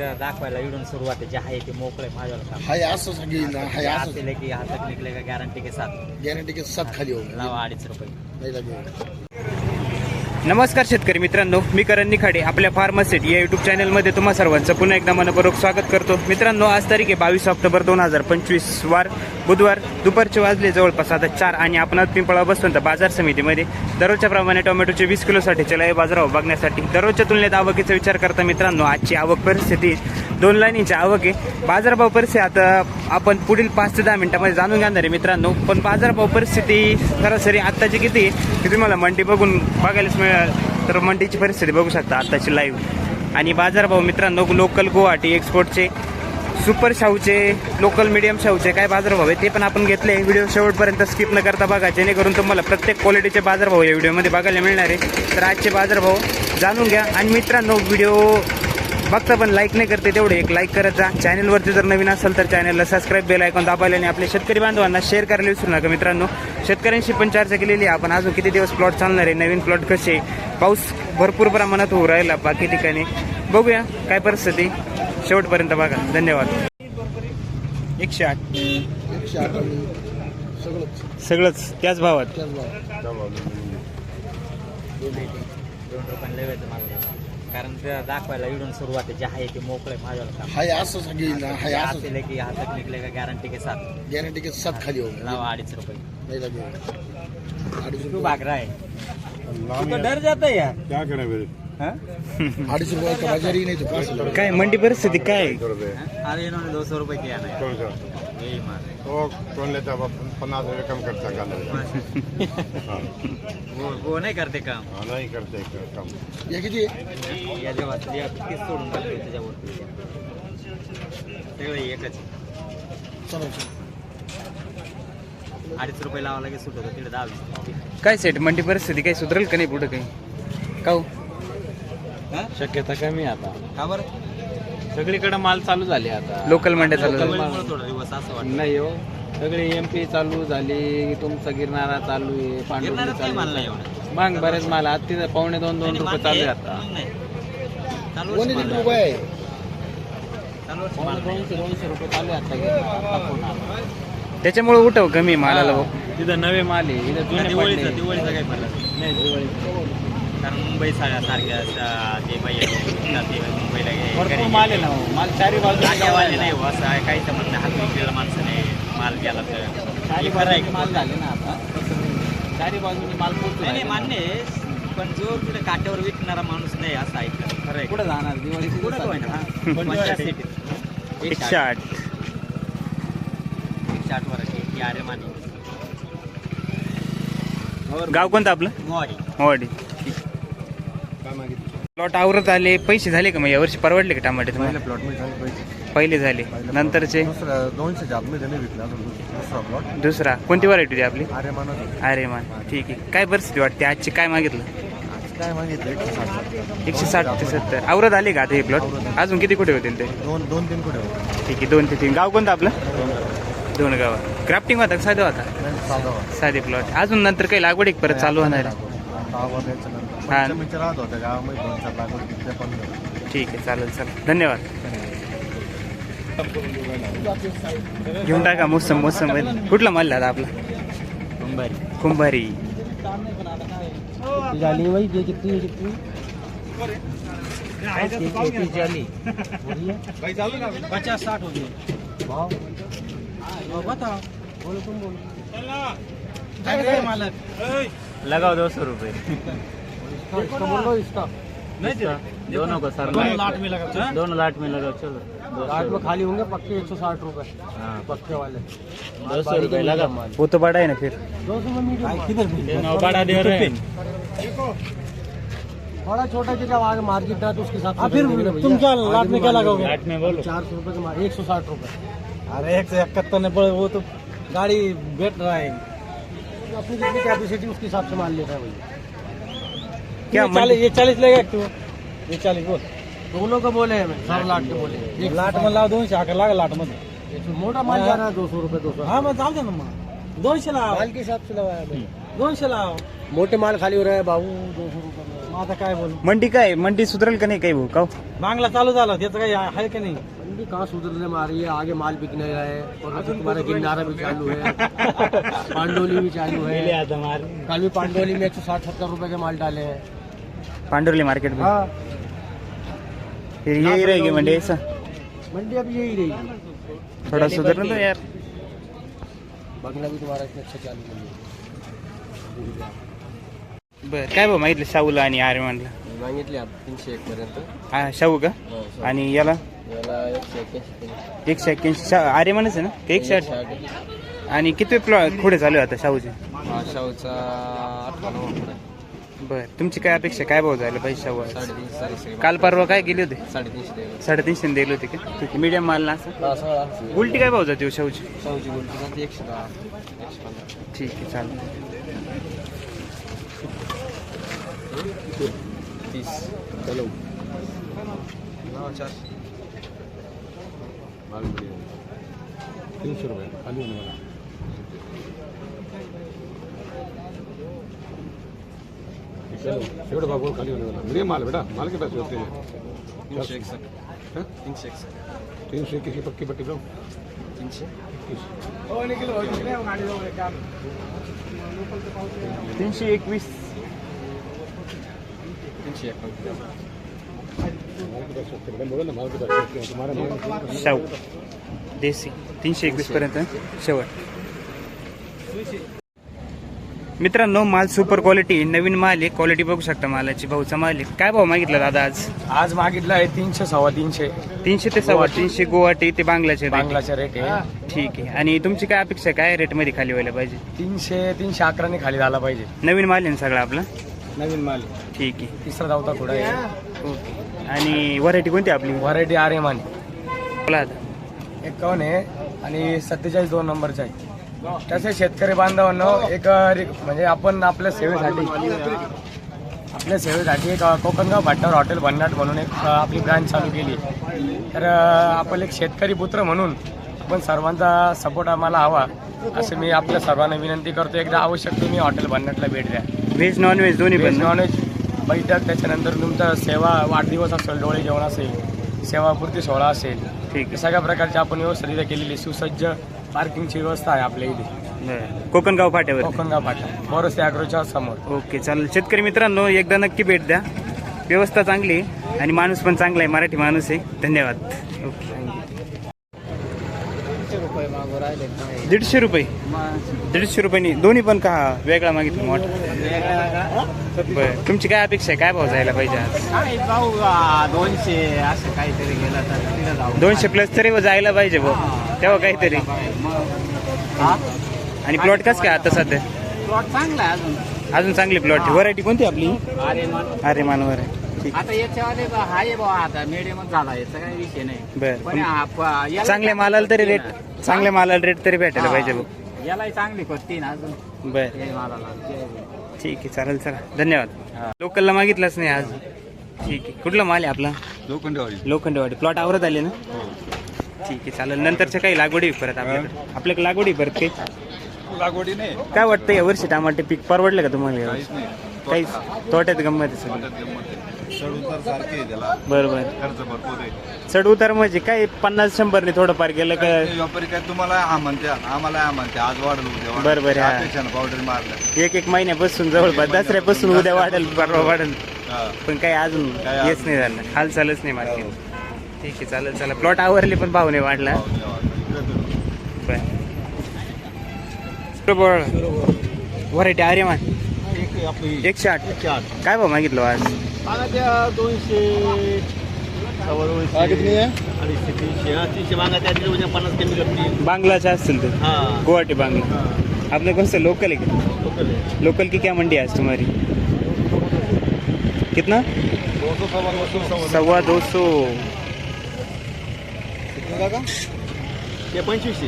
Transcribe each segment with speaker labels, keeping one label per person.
Speaker 1: ते दाखवायला इडून सुरुवात जे आहे ते मोकळे माझ्यावर
Speaker 2: हाय असं सांगेल ना हाय असं.
Speaker 1: असेल की हातात निघले का गॅरंटी के साथ?
Speaker 2: गॅरंटी के सात खाली
Speaker 1: लावा अडीच रुपये.
Speaker 2: नाही लागेल.
Speaker 3: नमस्कार शेतकरी मित्रांनो मी करण निखाडे आपल्या फार्मसेट या युट्यूब चॅनलमध्ये तुम्हा सर्वांचं पुन्हा एकदा मनपूर्वक स्वागत करतो. मित्रांनो आज तारीख आहे बावीस ऑक्टोबर दोन हजार पंचवीस वार बुधवार दुपारचे वाजले जवळपास आता चार आणि आपण पिंपळा बसतो तर बाजार समितीमध्ये. दररोजच्या प्रमाणे टोमॅटोचे वीस किलोसाठीचे लय बाजारावर बघण्यासाठी दररोजच्या तुलनेत आवकीचा विचार करता मित्रांनो आजची आवक परिस्थिती दोन लाईनीची आवक आहे. बाजारभाव परिस्थिती आता आपण पुढील पाच ते दहा मिनिटांमध्ये जाणून घेणार आहे मित्रांनो. पण बाजारभाव परिस्थिती सरासरी आत्ताची किती आहे ते तुम्हाला मंडी बघून बघायलाच मिळेल तर मंडीची परिस्थिती बघू शकता आत्ताची लाईव्ह आणि बाजारभाव मित्रांनो लोकल गुवाहाटी एक्सपोर्टचे सुपर शाहूचे लोकल मिडियम शाहूचे काय बाजारभाव आहे ते पण आपण घेतले. व्हिडिओ शेवटपर्यंत स्किप न करता बघा जेणेकरून तुम्हाला प्रत्येक क्वालिटीचे बाजारभाव या व्हिडिओमध्ये बघायला मिळणार आहे. तर आजचे बाजारभाव जाणून घ्या. आणि मित्रांनो व्हिडिओ बघता पण लाईक नाही करते तेवढे एक लाईक करत जा. चॅनलवरती जर नवीन असेल तर चॅनलला सबस्क्राईब बेल ऐकून दाबायला आणि आपल्या शेतकरी बांधवांना शेअर करायला विसरू नका मित्रांनो. शेतकऱ्यांशी पण चर्चा केलेली आहे. आपण अजून किती दिवस प्लॉट चालणार आहे? नवीन प्लॉट कसे पाऊस भरपूर प्रमाणात होऊ राहिला बाकी ठिकाणी. बघूया काय परिस्थिती. शेवटपर्यंत बघा. धन्यवाद. एकशे आठ.
Speaker 2: एकशे आठ सगळंच
Speaker 3: त्याच भावात.
Speaker 1: कारण ते दाखवायला इडून सुरुवात जे आहे ते मोकळे काम.
Speaker 2: हाय असं सांगेल ना हाय असं
Speaker 1: असेल की हातात निघले का गॅरंटी के साथ.
Speaker 2: गॅरंटी के सात खाली हो
Speaker 1: लावा अडीच रुपये.
Speaker 2: नाही लागेल. अडीच
Speaker 1: तू
Speaker 2: रुपये.
Speaker 1: है तू तो डर जाता है यार.
Speaker 4: क्या करें?
Speaker 2: अडीच रुपये का बाजार ही नाही तो.
Speaker 3: काय मंडी परिस्थिती काय? आहे?
Speaker 4: सौ रुपये
Speaker 1: अरे इन्होंने दो सौ रुपये किया ना
Speaker 4: कौन सा
Speaker 1: यही माल
Speaker 4: वो कौन लेता है पन्नास रुपये कम करता गाल हाँ
Speaker 1: वो वो नहीं करते काम.
Speaker 4: हाँ, नहीं करते कम?
Speaker 2: हे किती? आहे?
Speaker 1: या जेव्हा तुझ्या किती सोडून टाकले त्याच्यावरती? सगळं एकच. आहे.
Speaker 2: चला चला.
Speaker 1: अडीच रुपये लावा लागेल सुट होतं तिकडे दहा वीस
Speaker 3: काय सेट? मंडी परिस्थिती काही सुधरेल का नाही पुढे काही? का हो?
Speaker 5: शक्यता कमी आता.
Speaker 1: का बरं?
Speaker 5: सगळीकडे माल चालू झाले आता.
Speaker 3: लोकल मंड्या चालू झाल्या.
Speaker 1: त्यामुळे थोडा दिवस असं वाटतं.
Speaker 5: नाही हो. सगळी एम पी चालू झाली. तुमचा गिरणारा चालू आहे
Speaker 1: गिरणारच नाही
Speaker 5: चालू आहे. मग बरेच माल आता तिथं पावणे दोन दोन रुपये
Speaker 1: माल
Speaker 5: चालू आहे आता.
Speaker 1: नाही. चालू
Speaker 2: कोणी
Speaker 1: वर्षी
Speaker 2: किती
Speaker 1: माल
Speaker 2: रुपये आहे
Speaker 1: चालू वर्षी
Speaker 5: पावणे
Speaker 1: माल नाही.
Speaker 5: दोनशे दोनशे रुपये चालू आहे आता गिरणारा.
Speaker 3: त्याच्यामुळे उठव कमी मालाला. भाऊ.
Speaker 5: तिथं नवे माल आहे. इथं जुने
Speaker 1: दिवाळीचं
Speaker 5: पडले.
Speaker 1: दिवाळीचं काही फरक
Speaker 5: नाही. दिवाळी
Speaker 1: मुंबई साऱ्या सारख्या ते मुंबईला
Speaker 5: भरपूर माल आहे ना हो. माल चारी बाजू
Speaker 1: नाही हो, असं आहे, काही समज नाही. हात विकलेला माणसं नाही माल गेला तर.
Speaker 5: चारी
Speaker 1: हे खरं आहे.
Speaker 5: बाजूने? माल झाले ना आता. चारी बाजूनी माल पोहोचू
Speaker 1: नाही नाही
Speaker 5: राहिले.
Speaker 1: मान्य आहे. पण जो तिथे काट्यावर विकणारा माणूस नाही असं ऐकलं खरं आहे.
Speaker 5: कुठं जाणार? दिवाळी
Speaker 1: कुठं होय ना. हा. कोणत्या सिटीत
Speaker 3: एकशे आठ
Speaker 1: एकशे आठ वर आहे. ती
Speaker 3: गाव कोणतं आपलं?
Speaker 1: मोहाडी.
Speaker 3: मोवाडी प्लॉट आवरत आले. पैसे झाले का मग यावर्षी परवडले का टमाटे तुम्हाला?
Speaker 6: प्लॉटमध्ये झाले पैसे.
Speaker 3: पहिले झाले. नंतरचे?
Speaker 6: दुसरा दोनशे नाही विकला अजून दुसरा. प्लॉट
Speaker 3: दुसरा. कोणती व्हरायटी होती आपली?
Speaker 6: अरे
Speaker 3: अरे मान ठीक आहे. काय परिस्थिती वाटते? आजची काय मागितलं?
Speaker 6: आज काय मागितलं? एकशे साठ.
Speaker 3: एकशे साठ ते सत्तर. आवरत आले का आता हे प्लॉट अजून किती कुठे होतील ते?
Speaker 6: दोन दोन तीन कुठे होते
Speaker 3: ठीक आहे. दोन ते तीन. गाव कोणतं आपलं? दोन गाव. क्राफ्टिंग होता का साधं होता?
Speaker 6: नाही, साधा
Speaker 3: प्लॉट अजून नंतर काही लागवड एक परत चालू होणार आहे?
Speaker 6: आता
Speaker 3: हा.
Speaker 6: राहत होत्या गावामध्ये दोन चार लागवड तिथल्या पण झाल्या.
Speaker 3: ठीक आहे चालेल चालेल. धन्यवाद. घेऊन टाका मोसम मोसम कुठला माल दादा आपला? कुंभारी.
Speaker 1: पचास साठ हो गए
Speaker 5: लगाओ दो सौ रुपये. दोनों को सर। दोनों लाट में लगाओ दोनों लाट में लगाओ चलो। लाट में खाली होंगे पक्के एक सौ साठ रुपए हाँ। पक्के वाले। दो सौ रुपये लगा।
Speaker 3: वो तो बड़ा है ना फिर।
Speaker 5: बड़ा दे रहे हैं।
Speaker 7: बड़ा छोटा जितना आगे मार्केट है तो उसके साथ फिर तुम क्या लाट में क्या लगाओगे?
Speaker 5: लाट में बोलो।
Speaker 7: चार सौ रुपए का एक सौ साठ रुपए
Speaker 5: अरे एक सौ इकहत्तर ने पड़े वो तो गाड़ी बैठ रहा है।
Speaker 7: अपनी जितनी कैपेसिटी उसके हिसाब से माल लेता है भैया।
Speaker 3: क्या
Speaker 5: ये चालीस ये चालीस लेगा ये चालीस बोल।
Speaker 7: दोनों को बोले हमें सब लाट के बोले।
Speaker 5: लाट में लागा लाट
Speaker 7: सौ मोटा माल जा रहा है दो सौ रुपए दो सौ।
Speaker 5: हा मग जाऊ दे दोनशे लाव
Speaker 7: माल के हिसाब से लगाया हमें
Speaker 5: दोनशे लाव
Speaker 7: मोटे माल खाली हो रहा है बाबू दो सौ रुपए। में मग आता काय बोलू।
Speaker 3: मंडी काय मंडी सुधरल का नाही काही भाऊ का हो?
Speaker 7: मागला चालू झाला त्याचं काही आहे का नाही?
Speaker 8: मंडी कहाँ सुधरने में आ रही है? आगे माल बिक नहीं रहा है और तुम्हारा गिरनारा भी चालू है पांडोली भी चालू है। कल भी पांडोली में एक सौ साठ सत्तर रुपए के माल डाले हैं।
Speaker 3: पांडुर्ली मार्केट में।
Speaker 8: हाँ।
Speaker 3: फिर यही रहेगी मंडी ऐसा?
Speaker 8: मंडी अभी यही रहेगी।
Speaker 3: थोड़ा सुधरना तो यार।
Speaker 8: बंगला भी तुम्हारा इतना अच्छा चालू नहीं है।
Speaker 3: बर काय भाऊ मागितलं शाहूला आणि आर्यमानला
Speaker 8: मागितले आप तीनशे एक पर्यंत.
Speaker 3: हा शाहू का? आणि याला?
Speaker 8: याला एकशे एक्क्याऐंशी
Speaker 3: आर्यमानच आहे ना? एकशे आठ? आणि किती प्लॉट पुढे चालू आहे आता शाहूचे?
Speaker 8: शाहूचा अठ्ठावन्न
Speaker 3: बर तुमची काय अपेक्षा? काय भाऊ झालं पाहिजे शाहू?
Speaker 8: साडेतीनशे
Speaker 3: काल परवा काय गेले होते?
Speaker 8: साडेतीनशे द्यायला
Speaker 3: साडेतीनशे दिले होते का? ठीक आहे. मीडियम माल ना असं?
Speaker 8: हा सोळा
Speaker 3: उलटी काय भाऊ जाते हो शाहूची
Speaker 8: शाहूची गुलटी जाते एकशे दहा एकशे पंधरा.
Speaker 3: ठीक आहे चालेल.
Speaker 8: तीस.
Speaker 4: तीनशे रुपये. खाली मला शेवट भागवून खाली होने वाला मेरे माल बेटा माल के पैसे होते हैं
Speaker 8: तीनशे एकसष्ट
Speaker 4: हाँ?
Speaker 8: तीनशे एकसष्ट
Speaker 4: तीन सौ इक्कीस की पक्की पट्टी दो
Speaker 8: तीनशे
Speaker 3: तीनशे एकवीस
Speaker 8: तीनशे एकावन्न
Speaker 4: बोलो ना माल के पैसे होते हैं तुम्हारे माल
Speaker 3: शाहू देसी तीनशे एकवीस पर्यंत शेवट मित्रांनो माल सुपर क्वालिटी नवीन माल आहे क्वालिटी बघू शकता मालाची भाऊचा माल आहे. काय भाव मागितला दादा आज?
Speaker 8: आज मागितलं आहे तीनशे सव्वा तीनशे.
Speaker 3: तीनशे ते सव्वा तीनशे गुवाहाटी ते बांगलाचे rate.
Speaker 8: बांगलाचा रेट आहे.
Speaker 3: ठीक आहे. आणि तुमची काय अपेक्षा आहे? काय रेटमध्ये खाली व्हायला पाहिजे?
Speaker 8: तीनशे तीनशे अकराने खाली झाला पाहिजे.
Speaker 3: नवीन माल आहे ना सगळा आपला?
Speaker 8: नवीन माल
Speaker 3: ठीक आहे.
Speaker 8: तिसरा धावता थोडा
Speaker 3: ओके. आणि व्हरायटी कोणती आपली?
Speaker 8: व्हरायटी आर एम आणि
Speaker 3: बोला आता.
Speaker 8: एकावन्न आहे. आणि सत्तेचाळीस दोन नंबरचा आहे. तसे शेतकरी बांधवांनो एक म्हणजे आपण आपल्या सेवेसाठी आपल्या सेवेसाठी एक कोकणगाव भट्टावर हॉटेल भन्नाट म्हणून एक आपली ब्रँच चालू केली. तर आपण एक शेतकरी पुत्र म्हणून आपण सर्वांचा सपोर्ट आम्हाला हवा असं मी आपल्या सर्वांना विनंती करतो. एकदा आवश्यक तुम्ही हॉटेल भन्नाटला भेट द्या.
Speaker 3: व्हेज नॉन व्हेज दोन्ही
Speaker 8: व्हेज नॉनव्हेज बैठक त्याच्यानंतर तुमचा सेवा वाढदिवस असेल डोळे जेवण असेल सेवापूर्ती सोहळा असेल
Speaker 3: ठीक
Speaker 8: सगळ्या प्रकारची आपण व्यवस्था केलेली सुसज्ज पार्किंगची व्यवस्था आहे आपल्या इथे.
Speaker 3: बरं. कोकणगाव फाट्यावर
Speaker 8: कोकणगाव फाटा. बोरस अॅग्रोच्या समोर.
Speaker 3: ओके चालेल. शेतकरी मित्रांनो एकदा नक्की भेट द्या. व्यवस्था चांगली आहे आणि माणूस पण चांगला आहे मराठी माणूस आहे. धन्यवाद. ओके. दीडशे रुपये दीडशे रुपयांनी दोन्ही पण का वेगळा मागितलं मोठा? बरं. तुमची काय अपेक्षा आहे? काय भाव जायला पाहिजे आज?
Speaker 9: भाऊ दोनशे असं काहीतरी गेलं तर तिथं जाऊ.
Speaker 3: दोनशे प्लस तरी जायला पाहिजे भाऊ. तेव्हा काहीतरी. आणि प्लॉट कसं काय आता सध्या?
Speaker 9: प्लॉट चांगला आहे अजून.
Speaker 3: अजून चांगली प्लॉट व्हरायटी कोणती आपली?
Speaker 9: अरे मग
Speaker 3: अरे मानवर आहे ठीक.
Speaker 9: आता याच्यावाले बा- हाय बा आता मिडियमच झाला याचा काही विषय नाही.
Speaker 3: बरं.
Speaker 9: पण हा प- याला
Speaker 3: चांगल्या मालाला तरी रेट चांगल्या मालाला रेट तरी भेटायला पाहिजे भाऊ
Speaker 9: हा. यालाही चांगली ना अजून.
Speaker 3: बर.
Speaker 9: हे मालाला
Speaker 3: ठीक आहे चालेल चला. धन्यवाद. लोकलला मागितलंच नाही आज. ठीक आहे. कुठला माल आहे आपला?
Speaker 10: लोखंडवाडी.
Speaker 3: लोखंडवाडी. प्लॉट आवरत आले ना? ठीक आहे चालेल. नंतरच्या काही लागवडी परत आपल्याकडे? आपल्याकडे लागवडी परत काही?
Speaker 10: लागवडी नाही.
Speaker 3: काय वाटतं या वर्षी टमाटे पीक परवडलं का तुम्हाला यावर्षी?
Speaker 10: नाही.
Speaker 3: काहीच? तोट्यात गंमत आहे सगळं.
Speaker 10: चढउतार सारखे आहे त्याला.
Speaker 3: बरोबर.
Speaker 10: खर्च भरपूर आहे.
Speaker 3: चढ उतार म्हणजे काय? पन्नास शंभरने थोडंफार गेलं का?
Speaker 10: ते व्यापारी काय तुम्हाला हा म्हणते आम्हाला हा म्हणते आज वाढलं उद्या वाढलं.
Speaker 3: बरं, बरं, हा.
Speaker 10: पावडर मारलं
Speaker 3: एक एक महिन्यापासून जवळपास दसऱ्यापासून उद्या वाढेल परवा वाढेल.
Speaker 10: हा.
Speaker 3: पण काही अजून हेच नाही झालं. हालचालच नाही मार्केट ठीक आहे चालेल चला प्लॉट आवरले पण भाव नाही वाढला व्हरायटी आर्यमान. एकशे आठ काय भाव मागितलं आज?
Speaker 8: दोनशे
Speaker 4: कितनी है
Speaker 8: अडीचशे तीनशे हा तीनशे मागा त्या दिवशी पन्नास कमी करतील
Speaker 3: बांगलाचे असतील तर
Speaker 8: हा.
Speaker 3: गुवाहाटी बांगला. आपलं कसं लोकल आहे का?
Speaker 8: लोकल
Speaker 3: की क्या मंडी है आज तुम्हारी? कितना? सवा दो सौ
Speaker 8: ते पंचवीसशे.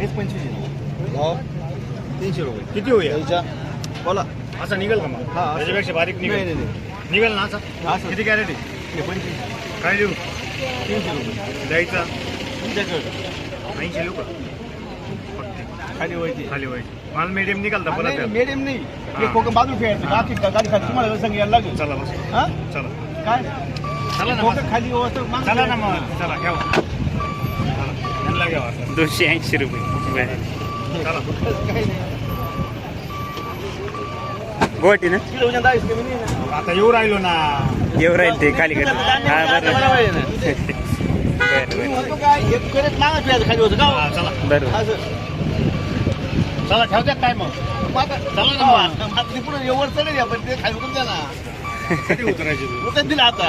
Speaker 8: हेच पंचवीसशे. तीनशे रुपये.
Speaker 6: किती होईल?
Speaker 8: बोला.
Speaker 6: असं निघेल का मग?
Speaker 8: हा
Speaker 6: त्याच्यापेक्षा बारीक
Speaker 8: नाही
Speaker 6: निघेल.
Speaker 8: नाही नाही
Speaker 6: निघेल ना असं?
Speaker 8: हा, सर.
Speaker 6: किती कॅरेट
Speaker 8: हे पंचवीस.
Speaker 6: काय देऊ?
Speaker 8: तीनशे रुपये.
Speaker 6: द्यायचा?
Speaker 8: तुमच्याकडे.
Speaker 6: ऐंशी देऊ का फक्त
Speaker 8: खाली व्हायची
Speaker 6: खाली व्हायची
Speaker 3: माल मीडियम निघालता परत
Speaker 10: मीडियम नाही हे कोकण बाजू फेडायचं गाठी गाडी खाली तुम्हाला संग यायला लागेल.
Speaker 3: चला बस.
Speaker 10: हा?
Speaker 3: चला.
Speaker 10: काय? खाली
Speaker 3: चला ना मग. चला घ्या यांना घ्यावा दोनशे ऐंशी रुपये. चला. गुवाहाटी ना. आता येऊ राहिलो ना. येऊ राहील ते खाली कडे हा बरं. बरं
Speaker 10: खाली हो?
Speaker 3: चला. बरं.
Speaker 10: असं चला ठेवत्या काय मग? चला ना मग. आता पुढे एवढं चढेल आपण ते खाली उतरून द्या ना
Speaker 3: उतरायची
Speaker 10: उतर दिला आता.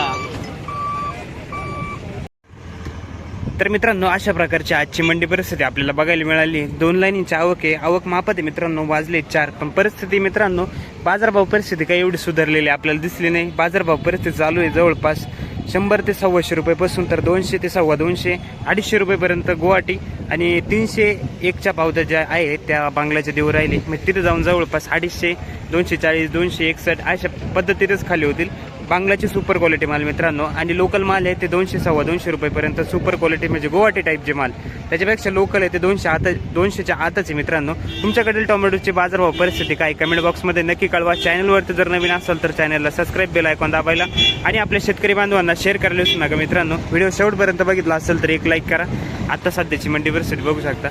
Speaker 3: तर मित्रांनो अशा प्रकारची आजची मंडी परिस्थिती आपल्याला बघायला मिळाली. दोन लाईनींची आवक आहे. आवक मापत आहे मित्रांनो वाजले चार. पण परिस्थिती मित्रांनो बाजारभाव परिस्थिती काही एवढी सुधारलेली आपल्याला दिसली नाही. बाजारभाव परिस्थिती चालू आहे जवळपास शंभर ते सव्वाशे रुपयेपासून तर दोनशे ते सव्वा दोनशे अडीचशे रुपयेपर्यंत गुवाहाटी आणि तीनशे एकच्या पावत्या ज्या आहेत त्या बांगलाच्या देऊ राहिले. मग तिथे जाऊन जवळपास अडीचशे दोनशे चाळीस दोनशे एकसष्ट अशा पद्धतीनेच खाली होतील. बांगलाची सुपर क्वालिटी माल मित्रांनो. आणि लोकल माल आहे ते दोनशे सव्वा दोनशे रुपयेपर्यंत सुपर क्वालिटी म्हणजे गुवाहाटी टाईपचे माल. त्याच्यापेक्षा लोकल आहे ते दोनशे आता दोनशेच्या आतच आहे मित्रांनो. तुमच्याकडील टोमॅटोची बाजारभाव परिस्थिती काय? कमेंट बॉक्समध्ये नक्की कळवा. चॅनलवरती जर नवीन असाल तर चॅनलला सबस्क्राईब बेल आयकॉन दाबायला आणि आपल्या शेतकरी बांधवांना शेअर करायला विसरू नका मित्रांनो. व्हिडिओ शेवटपर्यंत बघितला असेल तर एक लाईक करा. आता सध्याची मंडी परिस्थिती बघू शकता.